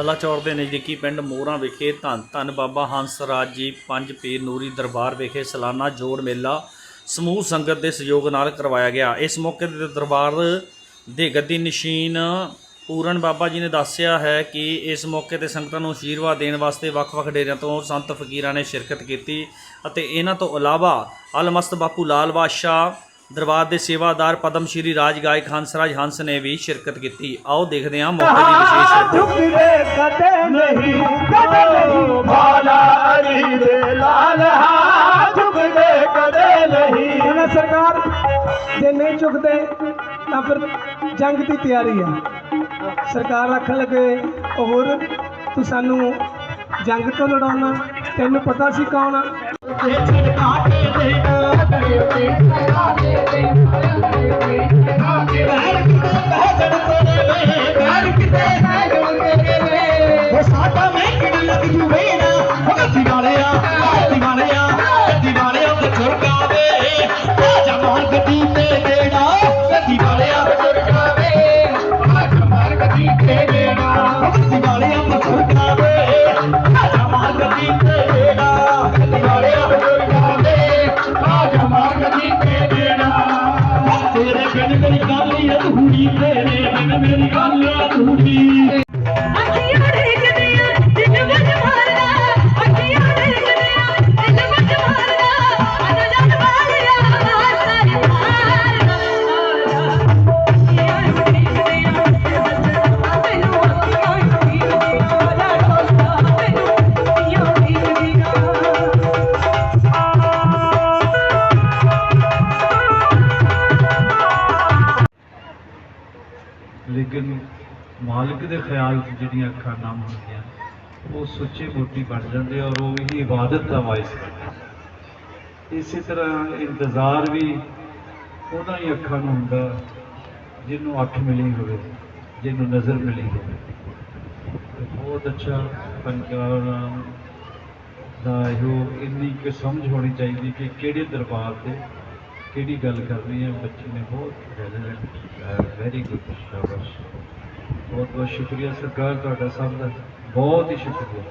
ਹਲਾਚੌਰ ਦੇ ਨਜ਼ਦੀਕੀ ਪਿੰਡ ਮੋਰਾਂ ਵਿਖੇ ਧੰਨ ਧੰਨ ਬਾਬਾ ਹੰਸ ਰਾਜ ਜੀ, ਪੰਜ ਪੀਰ ਨੂਰੀ ਦਰਬਾਰ ਵਿਖੇ ਸਾਲਾਨਾ ਜੋੜ ਮੇਲਾ ਸਮੂਹ ਸੰਗਤ ਦੇ ਸਹਿਯੋਗ ਨਾਲ ਕਰਵਾਇਆ ਗਿਆ। ਇਸ ਮੌਕੇ ਤੇ ਦਰਬਾਰ ਦੇ ਗੱਦੀ ਨਸ਼ੀਨ ਪੂਰਨ ਬਾਬਾ ਜੀ ਨੇ ਦੱਸਿਆ ਹੈ ਕਿ ਇਸ ਮੌਕੇ ਤੇ ਸੰਗਤਾਂ ਨੂੰ ਆਸ਼ੀਰਵਾਦ ਦੇਣ ਵਾਸਤੇ ਵੱਖ-ਵੱਖ ਡੇਰਿਆਂ ਤੋਂ ਸੰਤ ਫਕੀਰਾਂ ਨੇ ਸ਼ਿਰਕਤ ਕੀਤੀ ਅਤੇ ਇਹਨਾਂ ਤੋਂ ਇਲਾਵਾ ਅਲਮਸਤ ਬਾਪੂ ਲਾਲ ਬਾਦਸ਼ਾਹ ਦਰਬਾਰ ਦੇ ਸੇਵਾਦਾਰ ਪਦਮ ਸ਼੍ਰੀ ਰਾਜ ਗਾਇਕ ਹੰਸਰਾਜ ਹੰਸ ਨੇ ਵੀ ਸ਼ਿਰਕਤ ਕੀਤੀ। ਆਓ ਦੇਖਦੇ ਹਾਂ ਮੌਕੇ ਦੀ ਵਿਸ਼ੇਸ਼ ਰਿਪੋਰਟ। ਸਰਕਾਰ ਜੇ ਨਹੀਂ ਝੁਕਦੇ ਤਾਂ ਫਿਰ ਜੰਗ ਦੀ ਤਿਆਰੀ ਹੈ ਸਰਕਾਰ ਆਖਣ ਲੱਗੇ ਹੋਰ ਤੂੰ ਸਾਨੂੰ ਜੰਗ ਤੋਂ ਲੜਾਉਣਾ ਤੈਨੂੰ ਪਤਾ ਸੀ ਕੌਣ ਆ? ਮੇਰੀ ਗੱਲ ਨਹੀਂ ਅਧੂਰੀ ਤੇਰੇ ਬਿਨ ਲੇਕਿਨ ਮਾਲਕ ਦੇ ਖਿਆਲ 'ਚ ਜਿਹੜੀਆਂ ਅੱਖਾਂ ਨਮ ਹੁੰਦੀਆਂ, ਉਹ ਸੁੱਚੇ ਮੋਟੀ ਬਣ ਜਾਂਦੇ ਔਰ ਉਹ ਹੀ ਇਬਾਦਤ ਦਾ ਵਾਇਸ ਕਰਦੇ। ਇਸੇ ਤਰ੍ਹਾਂ ਇੰਤਜ਼ਾਰ ਵੀ ਉਹਨਾਂ ਹੀ ਅੱਖਾਂ ਨੂੰ ਹੁੰਦਾ ਜਿਹਨੂੰ ਅੱਖ ਮਿਲੀ ਹੋਵੇ, ਜਿਹਨੂੰ ਨਜ਼ਰ ਮਿਲੀ ਹੋਵੇ। ਬਹੁਤ ਅੱਛਾ ਫਨਕਾਰ ਦਾ ਇਹੋ ਇੰਨੀ ਕੁ ਸਮਝ ਹੋਣੀ ਚਾਹੀਦੀ ਕਿ ਕਿਹੜੇ ਦਰਬਾਰ ਤੇ ਕਿਹੜੀ ਗੱਲ ਕਰਨੀ ਹੈ? ਬੱਚੇ ਨੇ ਬਹੁਤ ਰੈਲੇਵੈਂਟ ਵੈਰੀ ਗੁੱਡ ਸ਼ਾਬਾਸ਼। ਬਹੁਤ ਬਹੁਤ ਸ਼ੁਕਰੀਆ ਸਰਕਾਰ ਤੁਹਾਡਾ ਸਭ ਦਾ, ਬਹੁਤ ਹੀ ਸ਼ੁਕਰੀਆ।